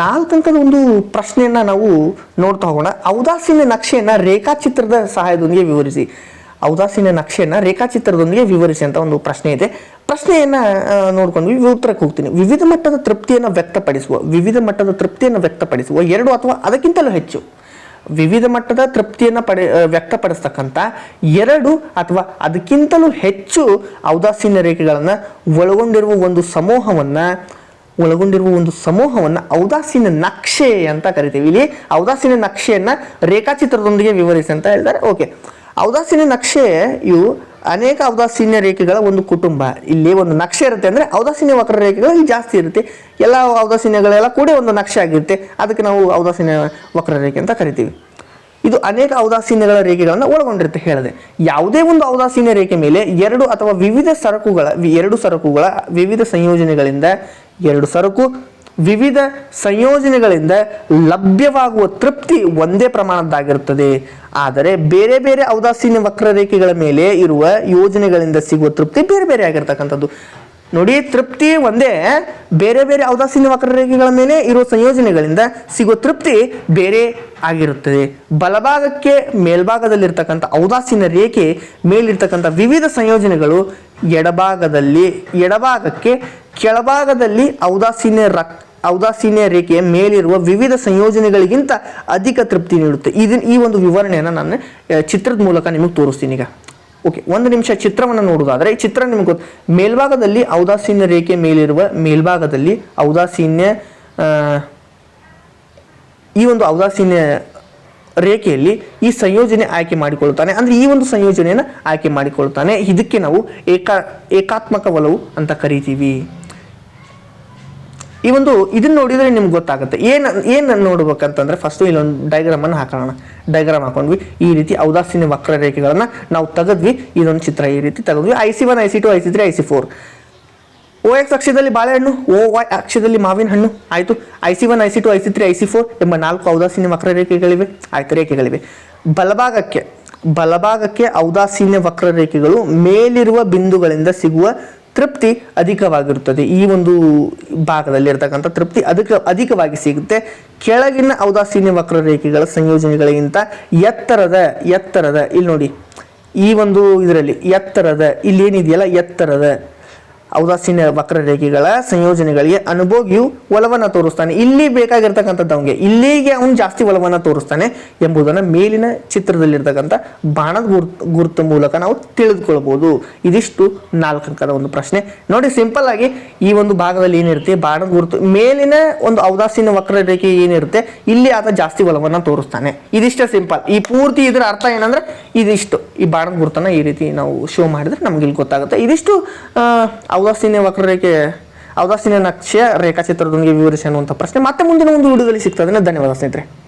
ನಾಲ್ಕು ಅಂಕದ ಒಂದು ಪ್ರಶ್ನೆಯನ್ನ ನಾವು ನೋಡ್ತಾ ಹೋಗೋಣ. ಔದಾಸೀನ ನಕ್ಷೆಯನ್ನ ರೇಖಾಚಿತ್ರದ ಸಹಾಯದೊಂದಿಗೆ ವಿವರಿಸಿ. ಔದಾಸೀನ ನಕ್ಷೆಯನ್ನ ರೇಖಾಚಿತ್ರದೊಂದಿಗೆ ವಿವರಿಸಿ ಅಂತ ಒಂದು ಪ್ರಶ್ನೆ ಇದೆ. ಪ್ರಶ್ನೆಯನ್ನ ನೋಡ್ಕೊಂಡು ನೋಡ್ಕೊಂಡ್ವಿ. ಉತ್ತರಕ್ಕೆ ಹೋಗ್ತೀನಿ. ವಿವಿಧ ಮಟ್ಟದ ತೃಪ್ತಿಯನ್ನು ವ್ಯಕ್ತಪಡಿಸುವ, ವಿವಿಧ ಮಟ್ಟದ ತೃಪ್ತಿಯನ್ನು ವ್ಯಕ್ತಪಡಿಸುವ ಎರಡು ಅಥವಾ ಅದಕ್ಕಿಂತಲೂ ಹೆಚ್ಚು ವಿವಿಧ ಮಟ್ಟದ ತೃಪ್ತಿಯನ್ನು ಪಡೆ ವ್ಯಕ್ತಪಡಿಸ್ತಕ್ಕಂಥ ಎರಡು ಅಥವಾ ಅದಕ್ಕಿಂತಲೂ ಹೆಚ್ಚು ಔದಾಸೀನ ರೇಖೆಗಳನ್ನು ಒಳಗೊಂಡಿರುವ ಒಂದು ಸಮೂಹವನ್ನು ಒಳಗೊಂಡಿರುವ ಒಂದು ಸಮೂಹವನ್ನು ಔದಾಸೀನ ನಕ್ಷೆ ಅಂತ ಕರಿತೀವಿ. ಇಲ್ಲಿ ಔದಾಸೀನ ನಕ್ಷೆಯನ್ನು ರೇಖಾಚಿತ್ರದೊಂದಿಗೆ ವಿವರಿಸಿ ಅಂತ ಹೇಳ್ತಾರೆ. ಓಕೆ ಔದಾಸೀನ ನಕ್ಷೆ ಇವು ಅನೇಕ ಔದಾಸೀನ್ಯ ರೇಖೆಗಳ ಒಂದು ಕುಟುಂಬ. ಇಲ್ಲಿ ಒಂದು ನಕ್ಷೆ ಇರುತ್ತೆ ಅಂದರೆ ಔದಾಸೀನ್ಯ ವಕ್ರ ರೇಖೆಗಳು ಇಲ್ಲಿ ಜಾಸ್ತಿ ಇರುತ್ತೆ. ಎಲ್ಲ ಔದಾಸೀನ್ಯಗಳೆಲ್ಲ ಕೂಡ ಒಂದು ನಕ್ಷೆ ಆಗಿರುತ್ತೆ. ಅದಕ್ಕೆ ನಾವು ಔದಾಸೀನ್ಯ ವಕ್ರ ರೇಖೆ ಅಂತ ಕರಿತೀವಿ. ಇದು ಅನೇಕ ಔದಾಸೀನ್ಯಗಳ ರೇಖೆಗಳನ್ನು ಒಳಗೊಂಡಿರುತ್ತೆ ಹೇಳದೆ. ಯಾವುದೇ ಒಂದು ಔದಾಸೀನ್ಯ ರೇಖೆ ಮೇಲೆ ಎರಡು ಅಥವಾ ವಿವಿಧ ಸರಕುಗಳ, ಎರಡು ಸರಕುಗಳ, ವಿವಿಧ ಸಂಯೋಜನೆಗಳಿಂದ ಎರಡು ಸರಕು. ವಿವಿಧ ಸಂಯೋಜನೆಗಳಿಂದ ಲಭ್ಯವಾಗುವ ತೃಪ್ತಿ ಒಂದೇ ಪ್ರಮಾಣದ್ದಾಗಿರುತ್ತದೆ. ಆದರೆ ಬೇರೆ ಬೇರೆ ಔದಾಸೀನ್ಯ ವಕ್ರರೇಖೆಗಳ ಮೇಲೆ ಇರುವ ಯೋಜನೆಗಳಿಂದ ಸಿಗುವ ತೃಪ್ತಿ ಬೇರೆ ಬೇರೆ ಆಗಿರ್ತಕ್ಕಂಥದ್ದು. ನೋಡಿ, ತೃಪ್ತಿ ಒಂದೇ, ಬೇರೆ ಬೇರೆ ಔದಾಸೀನ್ಯ ವಕ್ರರೇಖೆಗಳ ಮೇಲೆ ಇರುವ ಸಂಯೋಜನೆಗಳಿಂದ ಸಿಗುವ ತೃಪ್ತಿ ಬೇರೆ ಆಗಿರುತ್ತದೆ. ಬಲಭಾಗಕ್ಕೆ ಮೇಲ್ಭಾಗದಲ್ಲಿರ್ತಕ್ಕಂಥ ಔದಾಸೀನ ರೇಖೆ ಮೇಲಿರ್ತಕ್ಕಂಥ ವಿವಿಧ ಸಂಯೋಜನೆಗಳು ಎಡಭಾಗದಲ್ಲಿ, ಎಡಭಾಗಕ್ಕೆ ಕೆಳಭಾಗದಲ್ಲಿ ಔದಾಸೀನ್ಯ ರಕ್, ಔದಾಸೀನ್ಯ ರೇಖೆಯ ಮೇಲಿರುವ ವಿವಿಧ ಸಂಯೋಜನೆಗಳಿಗಿಂತ ಅಧಿಕ ತೃಪ್ತಿ ನೀಡುತ್ತೆ. ಇದನ್ನ ಈ ಒಂದು ವಿವರಣೆಯನ್ನು ನಾನು ಚಿತ್ರದ ಮೂಲಕ ನಿಮಗೆ ತೋರಿಸ್ತೀನಿ ಈಗ. ಓಕೆ, ಒಂದು ನಿಮಿಷ ಚಿತ್ರವನ್ನು ನೋಡುವುದಾದರೆ, ಈ ಚಿತ್ರ ನಿಮಗೆ ಗೊತ್ತು ಮೇಲ್ಭಾಗದಲ್ಲಿ ಔದಾಸೀನ್ಯ ರೇಖೆ ಮೇಲಿರುವ ಮೇಲ್ಭಾಗದಲ್ಲಿ ಔದಾಸೀನ್ಯ ಈ ಒಂದು ಔದಾಸೀನ್ಯ ರೇಖೆಯಲ್ಲಿ ಈ ಸಂಯೋಜನೆ ಆಯ್ಕೆ ಮಾಡಿಕೊಳ್ಳುತ್ತಾನೆ. ಅಂದ್ರೆ ಈ ಒಂದು ಸಂಯೋಜನೆಯನ್ನು ಆಯ್ಕೆ ಮಾಡಿಕೊಳ್ಳುತ್ತಾನೆ. ಇದಕ್ಕೆ ನಾವು ಏಕಾ ಏಕಾತ್ಮಕ ಒಲವು ಅಂತ ಕರಿತೀವಿ. ಈ ಒಂದು ಇದನ್ನ ನೋಡಿದ್ರೆ ನಿಮ್ಗೆ ಗೊತ್ತಾಗುತ್ತೆ. ಏನು ಏನು ನೋಡ್ಬೇಕಂತಂದ್ರೆ ಫಸ್ಟ್ ಇಲ್ಲೊಂದು ಡೈಗ್ರಾಮ್ ಅನ್ನು ಹಾಕೋಣ. ಡೈಗ್ರಾಮ್ ಹಾಕೊಂಡ್ವಿ, ಈ ರೀತಿ ಔದಾಸೀನ ವಕ್ರರೇಖೆಗಳನ್ನು ನಾವು ತೆಗೆದ್ವಿ. ಇದೊಂದು ಚಿತ್ರ ಈ ರೀತಿ ತೆಗೆದ್ವಿ. I C one I C two I C three I C four O X ಅಕ್ಷದಲ್ಲಿ ಬಾಳೆಹಣ್ಣು ಓ ವೈ ಅಕ್ಷದಲ್ಲಿ ಮಾವಿನ ಹಣ್ಣು. ಆಯಿತು. I C one I C two I C three I C four ಎಂಬ ನಾಲ್ಕು ಔದಾಸೀನ್ಯ ವಕ್ರರೇಖೆಗಳಿವೆ. ಆಯ್ತು, ರೇಖೆಗಳಿವೆ. ಬಲಭಾಗಕ್ಕೆ ಬಲಭಾಗಕ್ಕೆ ಔದಾಸೀನ್ಯ ವಕ್ರರೇಖೆಗಳು ಮೇಲಿರುವ ಬಿಂದುಗಳಿಂದ ಸಿಗುವ ತೃಪ್ತಿ ಅಧಿಕವಾಗಿರುತ್ತದೆ. ಈ ಒಂದು ಭಾಗದಲ್ಲಿ ಇರತಕ್ಕಂಥ ತೃಪ್ತಿ ಅಧಿಕ, ಅಧಿಕವಾಗಿ ಸಿಗುತ್ತೆ. ಕೆಳಗಿನ ಔದಾಸೀನ್ಯ ವಕ್ರರೇಖೆಗಳ ಸಂಯೋಜನೆಗಳಿಗಿಂತ ಎತ್ತರದ ಎತ್ತರದ ಇಲ್ಲಿ ನೋಡಿ ಈ ಒಂದು ಇದರಲ್ಲಿ ಎತ್ತರದ ಇಲ್ಲಿ ಏನಿದೆಯಲ್ಲ ಎತ್ತರದ ಔದಾಸೀನ್ಯ ವಕ್ರರೇಖೆಗಳ ಸಂಯೋಜನೆಗಳಿಗೆ ಅನುಭೋಗಿಯು ಒಲವನ್ನು ತೋರಿಸ್ತಾನೆ. ಇಲ್ಲಿ ಬೇಕಾಗಿರ್ತಕ್ಕಂಥದ್ದು ಅವನಿಗೆ. ಇಲ್ಲಿಗೆ ಅವನು ಜಾಸ್ತಿ ಒಲವನ್ನು ತೋರಿಸ್ತಾನೆ ಎಂಬುದನ್ನು ಮೇಲಿನ ಚಿತ್ರದಲ್ಲಿರ್ತಕ್ಕಂಥ ಬಾಣದ ಗುರ್ತು ಗುರುತು ಮೂಲಕ ನಾವು ತಿಳಿದುಕೊಳ್ಬೋದು. ಇದಿಷ್ಟು ನಾಲ್ಕು ಅಂಕದ ಒಂದು ಪ್ರಶ್ನೆ. ನೋಡಿ, ಸಿಂಪಲ್ ಆಗಿ ಈ ಒಂದು ಭಾಗದಲ್ಲಿ ಏನಿರುತ್ತೆ? ಬಾಣದ ಗುರುತು, ಮೇಲಿನ ಒಂದು ಔದಾಸೀನ ವಕ್ರರೇಖೆ ಏನಿರುತ್ತೆ? ಇಲ್ಲಿ ಆತ ಜಾಸ್ತಿ ಒಲವನ್ನು ತೋರಿಸ್ತಾನೆ. ಇದಿಷ್ಟೇ ಸಿಂಪಲ್. ಈ ಪೂರ್ತಿ ಇದರ ಅರ್ಥ ಏನಂದ್ರೆ ಇದಿಷ್ಟು. ಈ ಬಾಣದ ಗುರುತನ್ನ ಈ ರೀತಿ ನಾವು ಶೋ ಮಾಡಿದ್ರೆ ನಮ್ಗೆ ಇಲ್ಲಿ ಗೊತ್ತಾಗುತ್ತೆ. ಇದಿಷ್ಟು ಔದಾಸೀನ್ಯ ವಕ್ರರೇಖೆ, ಔದಾಸೀನ್ಯ ನಕ್ಷೆ ರೇಖಾಚಿತ್ರದೊಂದಿಗೆ ವಿವರಿಸಿ ಅನ್ನುವಂಥ ಪ್ರಶ್ನೆ. ಮತ್ತೆ ಮುಂದಿನ ಒಂದು ವಿಡಿಯೋದಲ್ಲಿ ಸಿಗ್ತದೆ. ಧನ್ಯವಾದ ಸ್ನೇಹಿತರೆ.